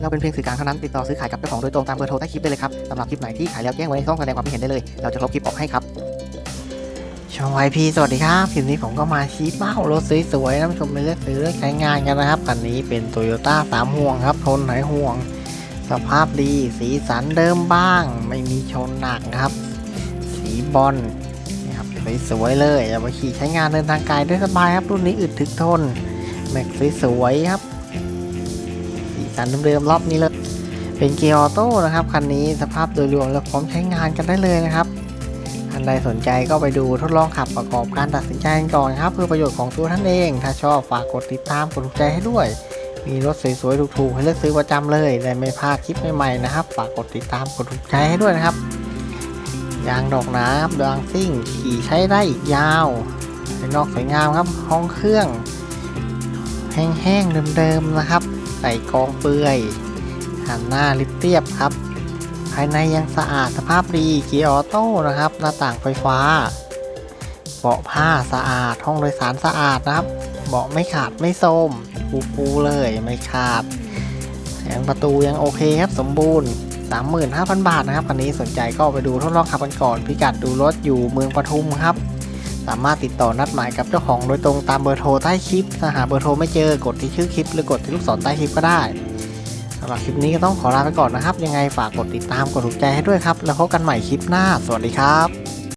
เราเป็นเพียงสื่อกลางเท่านั้นติดต่อซื้อขายกับเจ้าของโดยตรงตามเบอร์โทรใต้คลิปได้เลยครับสำหรับคลิปไหนที่ขายแล้วแจ้งไว้ในช่องแสดงความคิดเห็นได้เลย เราจะลบคลิปออกให้ครับช่องไอพีสวัสดีครับคลิปนี้ผมก็มาชี้เป้ารถสวยๆท่านผู้ชมไปเลือกซื้อเลือกใช้งานกันนะครับคันนี้เป็นโตโยต้าสามห่วงครับทนหายห่วง สภาพดีสีสันเดิมบ้าง ไม่มีชนหนักครับ สีบอลนี่ครับสวยๆเลยเอาไปขี่ใช้งานเดินทางไกลได้สบายครับรุ่นนี้อึดถึกทนแม็กสวยๆครับ สันเดิมๆรอบนี้เลย เป็นเกียร์ออโต้นะครับคันนี้สภาพโดยรวมแล้วพร้อมใช้งานกันได้เลยนะครับท่านใดสนใจก็ไปดูทดลองขับประกอบการตัดสินใจกันก่อนครับ เพื่อประโยชน์ของตัวท่านเอง ถ้าชอบฝากกดติดตามกดถูกใจให้ด้วย มีรถสวยๆถูกๆให้เลือกซื้อประจำเลยและไม่พลาดคลิปใหม่ๆนะครับ ฝากกดติดตามกดถูกใจให้ด้วยนะครับยางดอกน้ำยางซิ่งขี่ใช้ได้อีกยาวภายนอกสวยงามครับห้องเครื่อง แห้งๆเดิมๆนะครับ ใส่กองเปลือยหันหน้าลิบเรียบครับ ภายในยังสะอาดสภาพดีเกียร์ออโต้นะครับ หน้าต่างไฟฟ้า เบาะผ้าสะอาดห้องโดยสารสะอาดนะครับ เบาะไม่ขาดไม่โทมฟูๆเลยไม่ขาดแผงประตูยังโอเคครับสมบูรณ์ 35,000 บาทนะครับคันนี้สนใจก็ไปดูทดลองขับกันก่อน พิกัดดูรถอยู่เมืองปทุมครับ สามารถติดต่อนัดหมายกับเจ้าของโดยตรงตามเบอร์โทรใต้คลิปถ้าหาเบอร์โทรไม่เจอกดที่ชื่อคลิป หรือกดที่ลูกศรใต้คลิปก็ได้สำหรับคลิปนี้ก็ต้องขอลาไปก่อนนะครับ ยังไงฝากกดติดตามกดถูกใจให้ด้วยครับ แล้วพบกันใหม่คลิปหน้า สวัสดีครับ